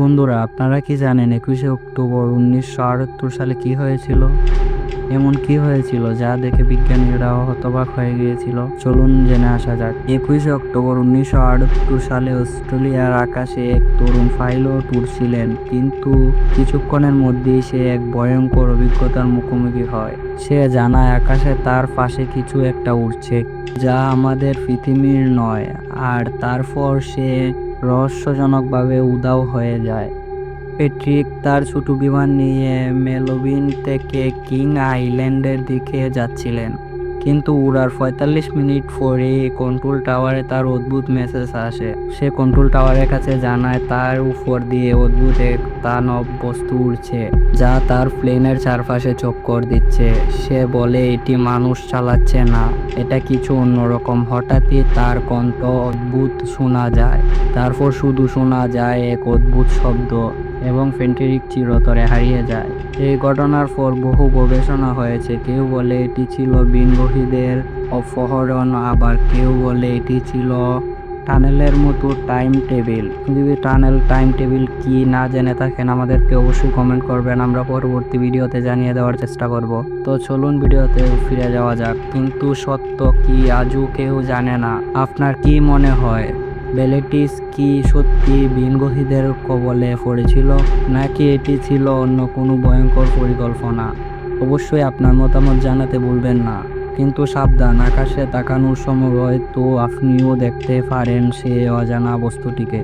বন্ধুরা, আপনারা কি জানেন একুশে অক্টোবর উনিশশো আটাত্তর সালে কি হয়েছিল? এমন কি হয়েছিল যা দেখে বিজ্ঞানীরা হতবাক হয়ে গিয়েছিল? চলুন জেনে আসা যাক। একুশে অক্টোবর উনিশশো আটাত্তর সালে অস্ট্রেলিয়ার আকাশে এক তরুণ পাইলট উড়ছিলেন। কিন্তু কিছুক্ষণের মধ্যেই সে এক ভয়ঙ্কর অভিজ্ঞতার মুখোমুখি হয়। সে জানায়, আকাশে তার পাশে কিছু একটা উঠছে যা আমাদের পৃথিবীর নয়, আর তারপর সে রহস্যজনকভাবে উদাও হয়ে যায়। প্যাট্রিক তার ছোট বিমান নিয়ে মেলোবিন থেকে কিং আইল্যান্ডের দিকে যাচ্ছিলেন। কিন্তু উড়ার পঁয়তাল্লিশ মিনিট পরে কন্ট্রোল টাওয়ারে তার অদ্ভুত মেসেজ আসে। সে কন্ট্রোল টাওয়ারের কাছে জানায়, তার উপর দিয়ে অদ্ভুত এক দানব বস্তু উড়ছে, যা তার প্লেনের চারপাশে চক্কর দিচ্ছে। সে বলে, এটি মানুষ চালাচ্ছে না, এটা কিছু অন্যরকম। হঠাৎই তার কণ্ঠ অদ্ভুত শোনা যায়। তারপর শুধু শোনা যায় এক অদ্ভুত শব্দ। এবং ফেন্টেরিক চিরতরে হারিয়ে যায়। এই ঘটনার পর বহু গবেষণা হয়েছে। কেউ বলে এটি ছিল বিনবহীদের অপহরণ, আবার কেউ বলে এটি ছিল টানেলের মতো টাইম টেবিল। যদি টানেল টাইম টেবিল কি না জেনে থাকেন, আমাদেরকে অবশ্যই কমেন্ট করবেন। আমরা পরবর্তী ভিডিওতে জানিয়ে দেওয়ার চেষ্টা করব। তো চলুন ভিডিওতে ফিরে যাওয়া যাক। কিন্তু সত্য কি আজও কেউ জানে না। আপনার কি মনে হয়? বেলেটিস কি সত্যি ভিনগোহীদের কবলে পড়েছিল, নাকি এটি ছিল অন্য কোনো ভয়ঙ্কর পরিকল্পনা? অবশ্যই আপনার মতামত জানাতে বলবেন না, কিন্তু সাবধান, আকাশে তাকানোর সময় হয়তো আপনিও দেখতে পারেন সে অজানা বস্তুটিকে।